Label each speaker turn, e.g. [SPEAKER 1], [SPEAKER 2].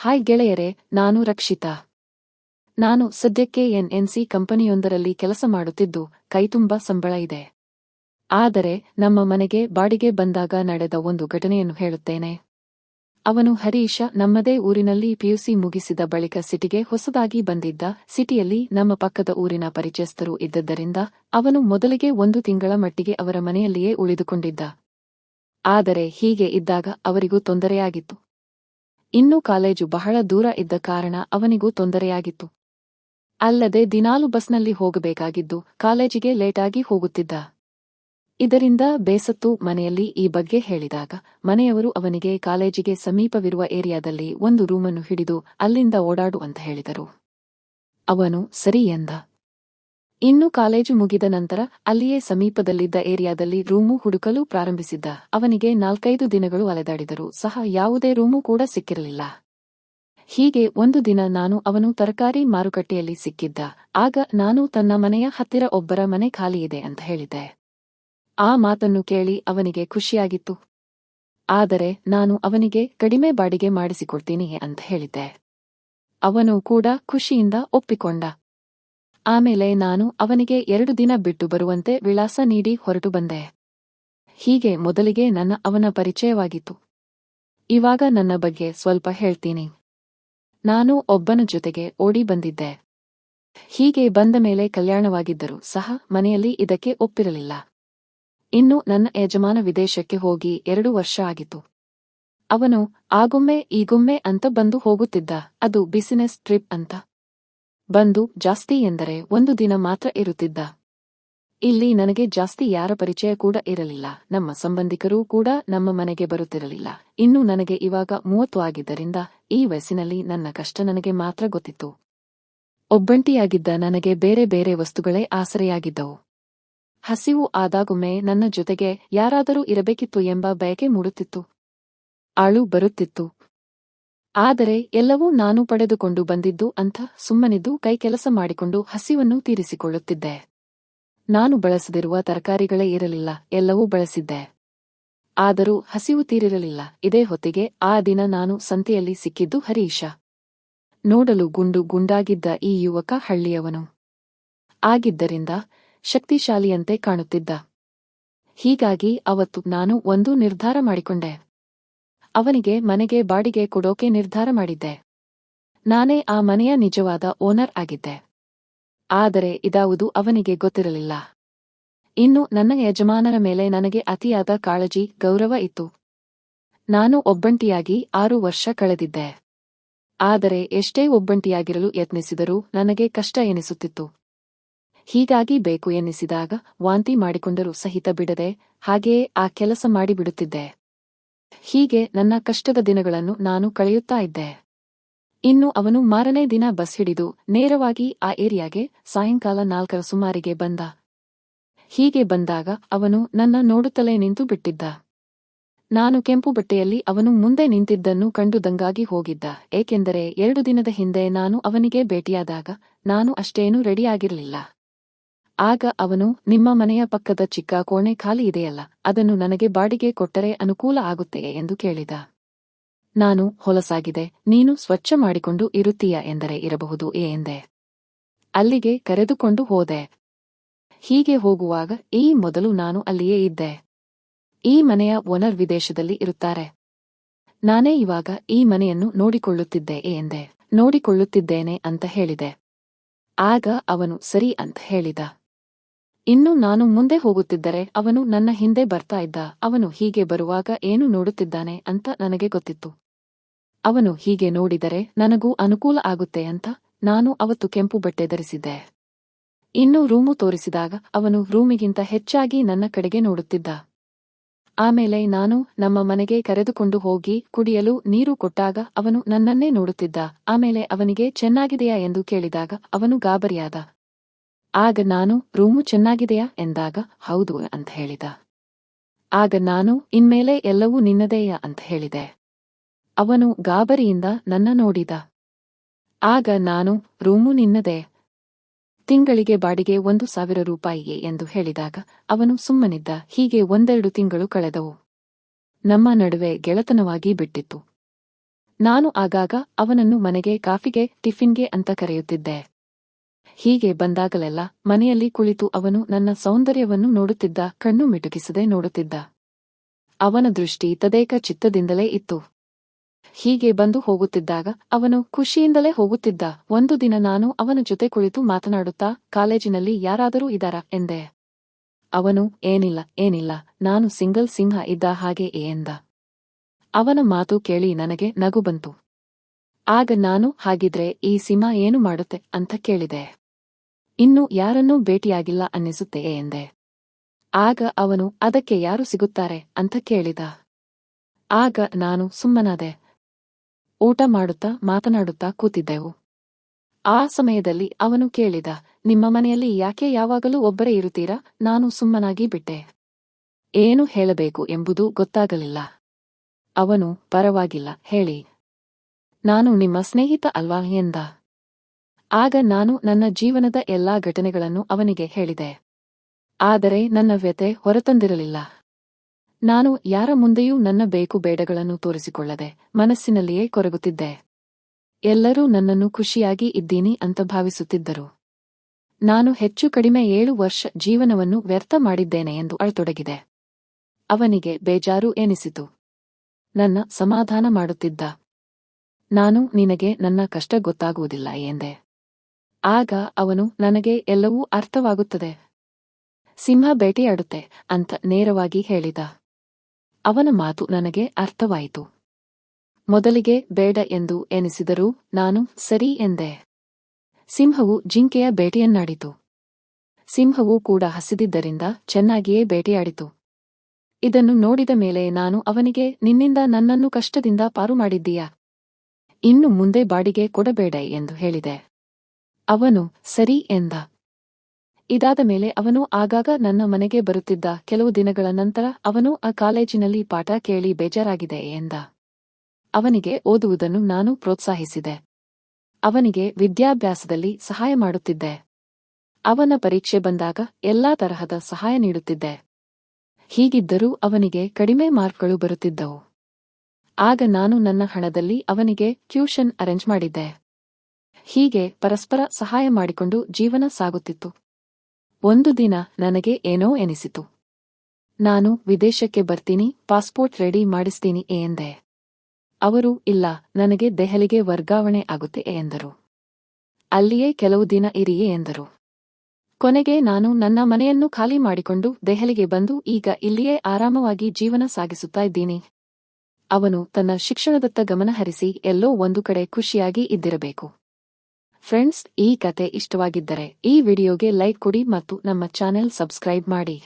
[SPEAKER 1] Hi ಗೆಳೆಯರೇ, ನಾನು ರಕ್ಷಿತಾ. ನಾನು ಸದ್ಯಕ್ಕೆ ಎನ್ಎನ್ಸಿ ಕಂಪನಿಯೊಂದರಲ್ಲಿ ಕೆಲಸ ಮಾಡುತ್ತಿದ್ದು, ಕೈತುಂಬ ಸಂಬಳ ಇದೆ. ಆದರೆ, ನಮ್ಮ ಮನೆಗೆ ಬಾಡಿಗೆ ಬಂದಾಗ ನಡೆದ ಒಂದು ಘಟನೆಯನ್ನು ಹೇಳುತ್ತೇನೆ. ಅವನು ಹರೀಶ ನಮ್ಮದೇ ಊರಿನಲ್ಲಿ ಪಿಯುಸಿ ಮುಗಿಸಿದ ಬಳಿಕ ಸಿಟಿಗೆ ಹೊಸದಾಗಿ ಬಂದಿದ್ದ ಸಿಟಿಯಲ್ಲಿ ನಮ್ಮ ಪಕ್ಕದ ಊರಿನ ಪರಿಚಯಸ್ಥರು ಇದ್ದದ್ದರಿಂದ ಅವನು ಮೊದಲಿಗೆ ಒಂದು ತಿಂಗಳ ಮಟ್ಟಿಗೆ ಅವರ ಮನೆಯಲ್ಲಿಯೇ ಉಳಿದುಕೊಂಡಿದ್ದ. ಆದರೆ ಹೀಗೆ ಇದ್ದಾಗ ಅವರಿಗೂ ತೊಂದರೆಯಾಗಿತ್ತು. ಇನ್ನು ಕಾಲೇಜು ಬಹಳ ದೂರ ಇದ್ದ ಕಾರಣ ಅವನಿಗೂ ತೊಂದರೆಯಾಗಿತ್ತು. ಅಲ್ಲದೆ ದಿನಾಲು ಬಸ್ನಲ್ಲಿ ಹೋಗಬೇಕಾಗಿದ್ದು ಕಾಲೇಜಿಗೆ ಲೇಟಾಗಿ ಹೋಗುತ್ತಿದ್ದ. ಇದರಿಂದ ಬೇಸತ್ತು ಮನೆಯಲ್ಲಿ ಈ ಬಗ್ಗೆ ಹೇಳಿದಾಗ ಮನೆಯವರು ಅವನಿಗೆ ಕಾಲೇಜಿಗೆ ಸಮೀಪವಿರುವ ಏರಿಯಾದಲ್ಲಿ ಒಂದು ರೂಮನ್ನು ಹಿಡಿದು ಅಲ್ಲಿಂದ ಓಡಾಡು ಅಂತ ಹೇಳಿದರು. ಅವನು, ಸರಿ ಎಂದ. ಇನ್ನು ಕಾಲೇಜು ಮುಗಿದ ನಂತರ ಅಲ್ಲಿಯೇ ಸಮೀಪದಲ್ಲಿದ್ದ ಏರಿಯಾದಲ್ಲಿ ರೂಮು ಹುಡುಕಲು ಪ್ರಾರಂಭಿಸಿದ್ದ. ಅವನಿಗೆ ನಾಲ್ಕೈದು ದಿನಗಳು ಅಲೆದಾಡಿದರೂ ಸಹ ಯಾವುದೇ ರೂಮು ಕೂಡ ಸಿಕ್ಕಿರಲಿಲ್ಲ. ಹೀಗೆ ಒಂದು ದಿನ ನಾನು ಅವನು ತರಕಾರಿ ಮಾರುಕಟ್ಟೆಯಲ್ಲಿ ಸಿಕ್ಕಿದ್ದ. ಆಗ ನಾನು ತನ್ನ ಮನೆಯ ಹತ್ತಿರ ಒಬ್ಬರ ಮನೆ ಖಾಲಿಯಿದೆ ಅಂತ ಹೇಳಿದ್ದೆ. ಆ ಮಾತನ್ನು ಕೇಳಿ ಅವನಿಗೆ ಖುಷಿಯಾಗಿತ್ತು. ಆದರೆ ನಾನು ಅವನಿಗೆ ಕಡಿಮೆ ಬಾಡಿಗೆ ಮಾಡಿಸಿಕೊಡ್ತೀನಿ ಅಂತ ಹೇಳಿದ್ದೆ. ಅವನು ಕೂಡ ಖುಷಿಯಿಂದ ಒಪ್ಪಿಕೊಂಡ. ಆಮೇಲೆ ನಾನು ಅವನಿಗೆ ಎರಡು ದಿನ ಬಿಟ್ಟು ಬರುವಂತೆ ವಿಳಾಸ ನೀಡಿ ಹೊರಟು ಬಂದೆ. ಹೀಗೆ ಮೊದಲಿಗೆ ನನ್ನ ಅವನ ಪರಿಚಯವಾಗಿತ್ತು. ಇವಾಗ ನನ್ನ ಬಗ್ಗೆ ಸ್ವಲ್ಪ ಹೇಳ್ತೀನಿ. ನಾನು ಒಬ್ಬನ ಜೊತೆಗೆ ಓಡಿ ಬಂದಿದ್ದೆ. ಹೀಗೆ ಬಂದ ಮೇಲೆ ಕಲ್ಯಾಣವಾಗಿದ್ದರೂ ಸಹ ಮನೆಯಲ್ಲಿ ಇದಕ್ಕೆ ಒಪ್ಪಿರಲಿಲ್ಲ. ಇನ್ನು ನನ್ನ ಯಜಮಾನ ವಿದೇಶಕ್ಕೆ ಹೋಗಿ ಎರಡು ವರ್ಷ ಆಗಿತ್ತು. ಅವನು, ಆಗೊಮ್ಮೆ, ಈಗೊಮ್ಮೆ ಅಂತ ಬಂದು ಹೋಗುತ್ತಿದ್ದ. ಅದು ಬಿಸಿನೆಸ್ ಟ್ರಿಪ್ ಅಂತ. ಬಂದು ಜಾಸ್ತಿ ಎಂದರೆ ಒಂದು ದಿನ ಮಾತ್ರ ಇರುತ್ತಿದ್ದ. ಇಲ್ಲಿ ನನಗೆ ಜಾಸ್ತಿ ಯಾರ ಪರಿಚಯ ಕೂಡ ಇರಲಿಲ್ಲ. ನಮ್ಮ ಸಂಬಂಧಿಕರೂ ಕೂಡ ನಮ್ಮ ಮನೆಗೆ ಬರುತ್ತಿರಲಿಲ್ಲ. ಇನ್ನು ನನಗೆ ಇವಾಗ ಮೂವತ್ತು ಆಗಿದ್ದರಿಂದ ಈ ವಯಸ್ಸಿನಲ್ಲಿ ನನ್ನ ಕಷ್ಟ ನನಗೆ ಮಾತ್ರ ಗೊತ್ತಿತ್ತು. ಒಬ್ಬಂಟಿಯಾಗಿದ್ದ ನನಗೆ ಬೇರೆ ಬೇರೆ ವಸ್ತುಗಳೇ ಆಸರೆಯಾಗಿದ್ದವು. ಹಸಿವು ಆದಾಗೊಮ್ಮೆ ನನ್ನ ಜೊತೆಗೆ ಯಾರಾದರೂ ಇರಬೇಕಿತ್ತು ಎಂಬ ಬಯಕೆ ಮೂಡುತ್ತಿತ್ತು. ಆಳು ಬರುತ್ತಿತ್ತು. ಆದರೆ ಎಲ್ಲವೂ ನಾನು ಪಡೆದುಕೊಂಡು ಬಂದಿದ್ದು ಅಂತ ಸುಮ್ಮನಿದ್ದು ಕೈ ಕೆಲಸ ಮಾಡಿಕೊಂಡು ಹಸಿವನ್ನು ತೀರಿಸಿಕೊಳ್ಳುತ್ತಿದ್ದೆ. ನಾನು ಬಳಸದಿರುವ ತರಕಾರಿಗಳೇ ಇರಲಿಲ್ಲ, ಎಲ್ಲವೂ ಬಳಸಿದ್ದೆ. ಆದರೂ ಹಸಿವು ತೀರಿರಲಿಲ್ಲ, ಇದೇ ಹೊತ್ತಿಗೆ ಆ ದಿನ ನಾನು ಸಂತೆಯಲ್ಲಿ ಸಿಕ್ಕಿದ್ದು ಹರೀಶ. ನೋಡಲು ಗುಂಡು ಗುಂಡಾಗಿದ್ದ ಈ ಯುವಕ ಹಳ್ಳಿಯವನು. ಆಗಿದ್ದರಿಂದ ಶಕ್ತಿಶಾಲಿಯಂತೆ ಕಾಣುತ್ತಿದ್ದ. ಹೀಗಾಗಿ ಅವತ್ತು ನಾನು ಒಂದು ನಿರ್ಧಾರ ಮಾಡಿಕೊಂಡೆ. ಅವನಿಗೆ ಮನೆಗೆ ಬಾಡಿಗೆ ಕೊಡೋಕೆ ನಿರ್ಧಾರ ಮಾಡಿದ್ದೆ. ನಾನೇ ಆ ಮನೆಯ ನಿಜವಾದ ಓನರ್ ಆಗಿದ್ದೆ. ಆದರೆ ಇದಾವುದು ಅವನಿಗೆ ಗೊತ್ತಿರಲಿಲ್ಲ. ಇನ್ನು ನನ್ನ ಯಜಮಾನರ ಮೇಲೆ ನನಗೆ ಅತಿಯಾದ ಕಾಳಜಿ, ಗೌರವ ಇತ್ತು. ನಾನು ಒಬ್ಬಂಟಿಯಾಗಿ ಆರು ವರ್ಷ ಕಳೆದಿದ್ದೆ. ಆದರೆ ಎಷ್ಟೇ ಒಬ್ಬಂಟಿಯಾಗಿರಲು ಯತ್ನಿಸಿದರೂ ನನಗೆ ಕಷ್ಟ ಎನಿಸುತ್ತಿತ್ತು. ಹೀಗಾಗಿ ಬೇಕು ಎನ್ನಿಸಿದಾಗ ವಾಂತಿ ಮಾಡಿಕೊಂಡರೂ ಸಹಿತ ಬಿಡದೆ ಹಾಗೆಯೇ ಆ ಕೆಲಸ ಮಾಡಿಬಿಡುತ್ತಿದ್ದೆ. ಹೀಗೆ ನನ್ನ ಕಷ್ಟದ ದಿನಗಳನ್ನು ನಾನು ಕಳೆಯುತ್ತಾ ಇದ್ದೆ. ಇನ್ನು ಅವನು ಮಾರನೇ ದಿನ ಬಸ್ ಹಿಡಿದು ನೇರವಾಗಿ ಆ ಏರಿಯಾಗೆ ಸಾಯಂಕಾಲ ನಾಲ್ಕರ ಸುಮಾರಿಗೆ ಬಂದ. ಹೀಗೆ ಬಂದಾಗ ಅವನು ನನ್ನ ನೋಡುತ್ತಲೇ ನಿಂತು ಬಿಟ್ಟಿದ್ದ. ನಾನು ಕೆಂಪು ಬಟ್ಟೆಯಲ್ಲಿ ಅವನು ಮುಂದೆ ನಿಂತಿದ್ದನ್ನು ಕಂಡು ದಂಗಾಗಿ ಹೋಗಿದ್ದ. ಏಕೆಂದರೆ ಎರಡು ದಿನದ ಹಿಂದೆ ನಾನು ಅವನಿಗೆ ಭೇಟಿಯಾದಾಗ ನಾನು ಅಷ್ಟೇನೂ ರೆಡಿಯಾಗಿರಲಿಲ್ಲ. ಆಗ ಅವನು, ನಿಮ್ಮ ಮನೆಯ ಪಕ್ಕದ ಚಿಕ್ಕ ಕೋಣೆ ಖಾಲಿ ಇದೆಯಲ್ಲ, ಅದನ್ನು ನನಗೆ ಬಾಡಿಗೆ ಕೊಟ್ಟರೆ ಅನುಕೂಲ ಆಗುತ್ತೆಯೇ ಎಂದು ಕೇಳಿದ. ನಾನು, ಹೊಲಸಾಗಿದೆ, ನೀನು ಸ್ವಚ್ಛ ಮಾಡಿಕೊಂಡು ಇರುತ್ತೀಯ ಎಂದರೆ ಇರಬಹುದು ಏ ಎಂದೆ. ಅಲ್ಲಿಗೆ ಕರೆದುಕೊಂಡು ಹೋದೆ. ಹೀಗೆ ಹೋಗುವಾಗ ಈ ಮೊದಲು ನಾನು ಅಲ್ಲಿಯೇ ಇದ್ದೆ. ಈ ಮನೆಯ ಓನರ್ ವಿದೇಶದಲ್ಲಿ ಇರುತ್ತಾರೆ. ನಾನೇ ಇವಾಗ ಈ ಮನೆಯನ್ನು ನೋಡಿಕೊಳ್ಳುತ್ತಿದ್ದೆ ಎಂದೆ. ನೋಡಿಕೊಳ್ಳುತ್ತಿದ್ದೇನೆ ಅಂತ ಹೇಳಿದೆ. ಆಗ ಅವನು ಸರಿ ಅಂತ ಹೇಳಿದ. ಇನ್ನು ನಾನು ಮುಂದೆ ಹೋಗುತ್ತಿದ್ದರೆ ಅವನು ನನ್ನ ಹಿಂದೆ ಬರ್ತಾ ಇದ್ದ, ಅವನು ಹೀಗೆ ಬರುವಾಗ ಏನು ನೋಡುತ್ತಿದ್ದಾನೆ ಅಂತ ನನಗೆ ಗೊತ್ತಿತ್ತು. ಅವನು ಹೀಗೆ ನೋಡಿದರೆ ನನಗೂ ಅನುಕೂಲ ಆಗುತ್ತೆ ಅಂತ ನಾನು ಅವತ್ತು ಕೆಂಪು ಬಟ್ಟೆ ಧರಿಸಿದ್ದೆ. ಇನ್ನು ರೂಮು ತೋರಿಸಿದಾಗ ಅವನು ರೂಮಿಗಿಂತ ಹೆಚ್ಚಾಗಿ ನನ್ನ ಕಡೆಗೆ ನೋಡುತ್ತಿದ್ದ. ಆಮೇಲೆ ನಾನು ನಮ್ಮ ಮನೆಗೆ ಕರೆದುಕೊಂಡು ಹೋಗಿ ಕುಡಿಯಲು ನೀರು ಕೊಟ್ಟಾಗ ಅವನು ನನ್ನನ್ನೇ ನೋಡುತ್ತಿದ್ದ. ಆಮೇಲೆ ಅವನಿಗೆ ಚೆನ್ನಾಗಿದೆಯಾ ಎಂದು ಕೇಳಿದಾಗ ಅವನು ಗಾಬರಿಯಾದ. ಆಗ ನಾನು, ರೂಮು ಚೆನ್ನಾಗಿದೆಯಾ? ಎಂದಾಗ, ಹೌದು ಅಂತ ಹೇಳಿದ. ಆಗ ನಾನು, ಇನ್ಮೇಲೆ ಎಲ್ಲವೂ ನಿನ್ನದೇಯ? ಅಂತ ಹೇಳಿದೆ. ಅವನು ಗಾಬರಿಯಿಂದ ನನ್ನ ನೋಡಿದ. ಆಗ ನಾನು, ರೂಮು ನಿನ್ನದೇ? ತಿಂಗಳಿಗೆ ಬಾಡಿಗೆ ಒಂದು ಸಾವಿರ ರೂಪಾಯಿಗೆ ಎಂದು ಹೇಳಿದಾಗ, ಅವನು ಸುಮ್ಮನಿದ್ದ. ಹೀಗೆ ಒಂದೆರಡು ತಿಂಗಳು ಕಳೆದವು. ನಮ್ಮ ನಡುವೆ ಗೆಳತನವಾಗಿ ಬಿಟ್ಟಿತ್ತು. ನಾನು ಆಗಾಗ ಅವನನ್ನು ಮನೆಗೆ, ಕಾಫಿಗೆ, ಟಿಫಿನ್ಗೆ ಅಂತ ಕರೆಯುತ್ತಿದ್ದೆ. ಹೀಗೆ ಬಂದಾಗಲೆಲ್ಲ ಮನೆಯಲ್ಲಿ ಕುಳಿತು ಅವನು ನನ್ನ ಸೌಂದರ್ಯವನ್ನು ನೋಡುತ್ತಿದ್ದ, ಕಣ್ಣು ಮಿಟುಕಿಸದೆ ನೋಡುತ್ತಿದ್ದ. ಅವನ ದೃಷ್ಟಿ ತದೇಕ ಚಿತ್ತದಿಂದಲೇ ಇತ್ತು. ಹೀಗೆ ಬಂದು ಹೋಗುತ್ತಿದ್ದಾಗ ಅವನು ಖುಷಿಯಿಂದಲೇ ಹೋಗುತ್ತಿದ್ದ. ಒಂದು ದಿನ ನಾನು ಅವನ ಜೊತೆ ಕುಳಿತು ಮಾತನಾಡುತ್ತಾ, ಕಾಲೇಜಿನಲ್ಲಿ ಯಾರಾದರೂ ಇದಾರಾ ಎಂದೆ. ಅವನು, ಏನಿಲ್ಲ ಏನಿಲ್ಲ, ನಾನು ಸಿಂಗಲ್ ಸಿಂಹ ಇದ್ದ ಹಾಗೆ ಎಂದ. ಅವನ ಮಾತು ಕೇಳಿ ನನಗೆ ನಗು ಬಂತು. ಆಗ ನಾನು ಹಾಗಿದ್ರೆ ಈ ಸಿಂಹ ಏನು ಮಾಡುತ್ತೆ ಅಂತ ಕೇಳಿದೆ. ಇನ್ನು ಯಾರನ್ನೂ ಭೇಟಿಯಾಗಿಲ್ಲ ಅನ್ನಿಸುತ್ತೆ ಎಂದೆ. ಆಗ ಅವನು, ಅದಕ್ಕೆ ಯಾರು ಸಿಗುತ್ತಾರೆ ಅಂತ ಕೇಳಿದ. ಆಗ ನಾನು ಸುಮ್ಮನಾದೆ. ಊಟ ಮಾಡುತ್ತಾ ಮಾತನಾಡುತ್ತಾ ಕೂತಿದ್ದೆವು. ಆ ಸಮಯದಲ್ಲಿ ಅವನು ಕೇಳಿದ, ನಿಮ್ಮ ಮನೆಯಲ್ಲಿ ಯಾಕೆ ಯಾವಾಗಲೂ ಒಬ್ಬರೇ ಇರುತ್ತೀರಾ? ನಾನು ಸುಮ್ಮನಾಗಿ ಬಿಟ್ಟೆ. ಏನು ಹೇಳಬೇಕು ಎಂಬುದು ಗೊತ್ತಾಗಲಿಲ್ಲ. ಅವನು, ಪರವಾಗಿಲ್ಲ, ಹೇಳಿ. ನಾನು ನಿಮ್ಮ ಸ್ನೇಹಿತ ಅಲ್ವಾ ಎಂದ. ಆಗ ನಾನು ನನ್ನ ಜೀವನದ ಎಲ್ಲಾ ಘಟನೆಗಳನ್ನು ಅವನಿಗೆ ಹೇಳಿದೆ. ಆದರೆ ನನ್ನ ವ್ಯತೆ ಹೊರತಂದಿರಲಿಲ್ಲ. ನಾನು ಯಾರ ಮುಂದೆಯೂ ನನ್ನ ಬೇಕು ಬೇಡಗಳನ್ನು ತೋರಿಸಿಕೊಳ್ಳದೆ ಮನಸ್ಸಿನಲ್ಲಿಯೇ ಕೊರಗುತ್ತಿದ್ದೆ. ಎಲ್ಲರೂ ನನ್ನನ್ನು ಖುಷಿಯಾಗಿ ಇದ್ದೀನಿ ಅಂತ ಭಾವಿಸುತ್ತಿದ್ದರು. ನಾನು ಹೆಚ್ಚು ಕಡಿಮೆ ಏಳು ವರ್ಷ ಜೀವನವನ್ನು ವ್ಯರ್ಥ ಮಾಡಿದ್ದೇನೆ ಎಂದು ಅಳತೊಡಗಿದೆ. ಅವನಿಗೆ ಬೇಜಾರು ಎನಿಸಿತು. ನನ್ನ ಸಮಾಧಾನ ಮಾಡುತ್ತಿದ್ದ. ನಾನು ನಿನಗೆ ನನ್ನ ಕಷ್ಟ ಗೊತ್ತಾಗುವುದಿಲ್ಲ ಎಂದೆ. ಆಗ ಅವನು ನನಗೆ ಎಲ್ಲವೂ ಅರ್ಥವಾಗುತ್ತದೆ. ಸಿಂಹ ಬೇಟೆಯಾಡುತ್ತೆ ಅಂತ ನೇರವಾಗಿ ಹೇಳಿದ. ಅವನ ಮಾತು ನನಗೆ ಅರ್ಥವಾಯಿತು. ಮೊದಲಿಗೆ ಬೇಡ ಎಂದು ಎನಿಸಿದರೂ ನಾನು ಸರಿ ಎಂದೆ. ಸಿಂಹವು ಜಿಂಕೆಯ ಬೇಟೆಯನ್ನಾಡಿತು. ಸಿಂಹವು ಕೂಡ ಹಸಿದಿದ್ದರಿಂದ ಚೆನ್ನಾಗಿಯೇ ಬೇಟೆಯಾಡಿತು. ಇದನ್ನು ನೋಡಿದ ಮೇಲೆ ನಾನು ಅವನಿಗೆ, ನಿನ್ನಿಂದ ನನ್ನನ್ನು ಕಷ್ಟದಿಂದ ಪಾರು ಮಾಡಿದ್ದೀಯಾ? ಇನ್ನು ಮುಂದೆ ಬಾಡಿಗೆ ಕೊಡಬೇಡ ಎಂದು ಹೇಳಿದೆ. ಅವನು, ಸರಿ ಎಂದ. ಇದಾದ ಮೇಲೆ ಅವನು ಆಗಾಗ ನನ್ನ ಮನೆಗೆ ಬರುತ್ತಿದ್ದ ಕೆಲವು ದಿನಗಳ ನಂತರ ಅವನು ಆ ಕಾಲೇಜಿನಲ್ಲಿ ಪಾಠ ಕೇಳಿ ಬೇಜಾರಾಗಿದೆ ಎಂದ. ಅವನಿಗೆ ಓದುವುದನ್ನು ನಾನು ಪ್ರೋತ್ಸಾಹಿಸಿದೆ. ಅವನಿಗೆ ವಿದ್ಯಾಭ್ಯಾಸದಲ್ಲಿ ಸಹಾಯ ಮಾಡುತ್ತಿದ್ದೆ. ಅವನ ಪರೀಕ್ಷೆ ಬಂದಾಗ ಎಲ್ಲಾ ತರಹದ ಸಹಾಯ ನೀಡುತ್ತಿದ್ದೆ. ಹೀಗಿದ್ದರೂ ಅವನಿಗೆ ಕಡಿಮೆ ಮಾರ್ಕ್ಗಳು ಬರುತ್ತಿದ್ದವು. ಆಗ ನಾನು ನನ್ನ ಹಣದಲ್ಲಿ ಅವನಿಗೆ ಟ್ಯೂಷನ್ ಅರೇಂಜ್ ಮಾಡಿದ್ದೆ. ಹೀಗೆ ಪರಸ್ಪರ ಸಹಾಯ ಮಾಡಿಕೊಂಡು ಜೀವನ ಸಾಗುತ್ತಿತ್ತು. ಒಂದು ದಿನ ನನಗೆ ಏನೋ ಎನಿಸಿತು. ನಾನು ವಿದೇಶಕ್ಕೆ ಬರ್ತೀನಿ, ಪಾಸ್ಪೋರ್ಟ್ ರೆಡಿ ಮಾಡಿಸ್ತೀನಿ ಎಂದೆ. ಅವರು, ಇಲ್ಲ, ನನಗೆ ದೆಹಲಿಗೆ ವರ್ಗಾವಣೆ ಆಗುತ್ತೆ ಎಂದರು. ಅಲ್ಲಿಯೇ ಕೆಲವು ದಿನ ಇರಿಯೇ ಎಂದರು. ಕೊನೆಗೆ ನಾನು ನನ್ನ ಮನೆಯನ್ನು ಖಾಲಿ ಮಾಡಿಕೊಂಡು ದೆಹಲಿಗೆ ಬಂದು ಈಗ ಇಲ್ಲಿಯೇ ಆರಾಮವಾಗಿ ಜೀವನ ಸಾಗಿಸುತ್ತಾ ಇದ್ದೀನಿ. ಅವನು ತನ್ನ ಶಿಕ್ಷಣದತ್ತ ಗಮನಹರಿಸಿ ಎಲ್ಲೋ ಒಂದು ಕಡೆ ಖುಷಿಯಾಗಿ ಇದ್ದಿರಬೇಕು. ಫ್ರೆಂಡ್ಸ್ ಈ ಕತೆ ಇಷ್ಟವಾಗಿದ್ದರೆ ಈ ವಿಡಿಯೋಗೆ ಲೈಕ್ ಕೊಡಿ ಮತ್ತು ನಮ್ಮ ಚಾನೆಲ್ ಸಬ್ಸ್ಕ್ರೈಬ್ ಮಾಡಿ.